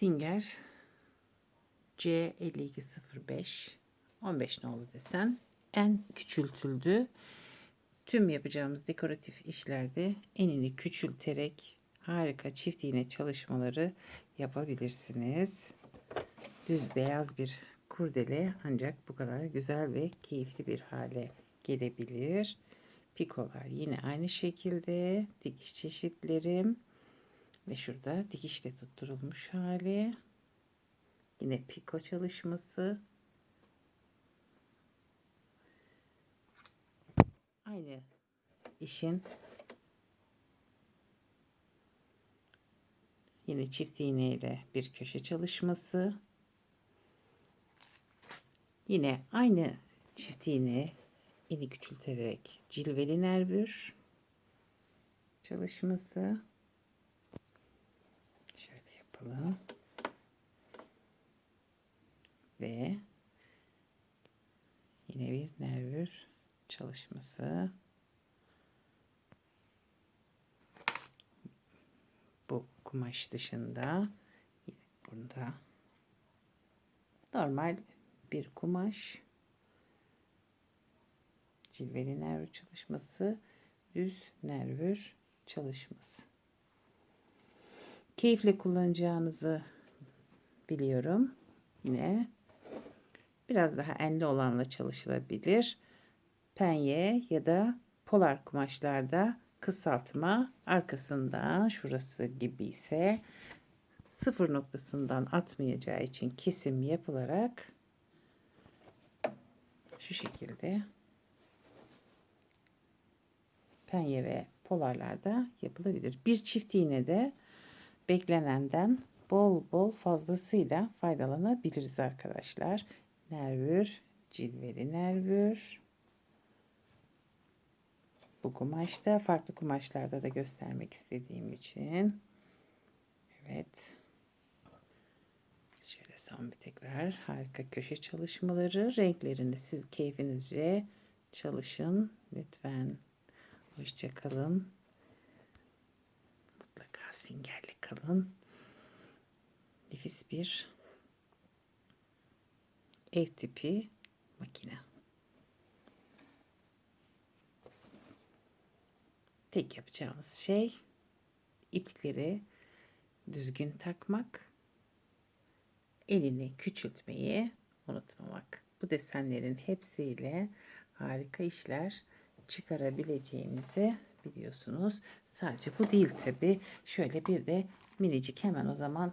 Singer C5205 15 nolu desen en küçültüldü. Tüm yapacağımız dekoratif işlerde enini küçülterek harika çift iğne çalışmaları yapabilirsiniz. Düz beyaz bir kurdele ancak bu kadar güzel ve keyifli bir hale gelebilir. Pikolar yine aynı şekilde dikiş çeşitlerim ve şurada dikişle tutturulmuş hali. Yine piko çalışması. Aynı işin yine çift iğne ile bir köşe çalışması. Yine aynı çift iğne ini küçülterek cilveli nervür çalışması. Yapalım. Ve yine bir nervür çalışması. Bu kumaş dışında burada normal bir kumaş cilveli nervür çalışması düz nervür çalışması keyifle kullanacağınızı biliyorum yine biraz daha enli olanla çalışılabilir penye ya da polar kumaşlarda kısaltma arkasında şurası gibi ise sıfır noktasından atmayacağı için kesim yapılarak şu şekilde penye ve polarlarda yapılabilir. Bir çift iğne de beklenenden bol bol fazlasıyla faydalanabiliriz arkadaşlar. Nervür, cilveli nervür. Bu kumaşta farklı kumaşlarda da göstermek istediğim için. Evet. Şöyle son bir tekrar harika köşe çalışmaları. Renklerini siz keyfinizce çalışın. Lütfen. Hoşçakalın. Mutlaka singerli kalın. Nefis bir ev tipi makine. Tek yapacağımız şey ipleri düzgün takmak, elini küçültmeyi unutmamak. Bu desenlerin hepsiyle harika işler çıkarabileceğimizi biliyorsunuz. Sadece bu değil tabi. Şöyle bir de minicik hemen o zaman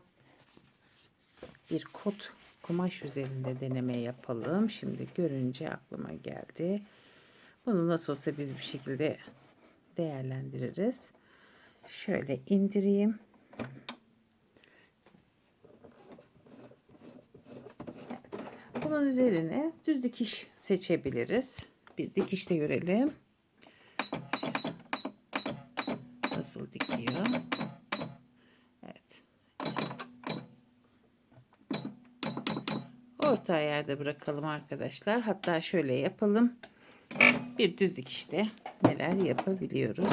bir kot kumaş üzerinde deneme yapalım. Şimdi görünce aklıma geldi. Bunu nasıl olsa biz bir şekilde değerlendiririz. Şöyle indireyim. Bunun üzerine düz dikiş seçebiliriz. Bir dikiş de görelim. Nasıl dikiyor? Evet. Orta yerde bırakalım arkadaşlar. Hatta şöyle yapalım. Bir düz dikişte neler yapabiliyoruz.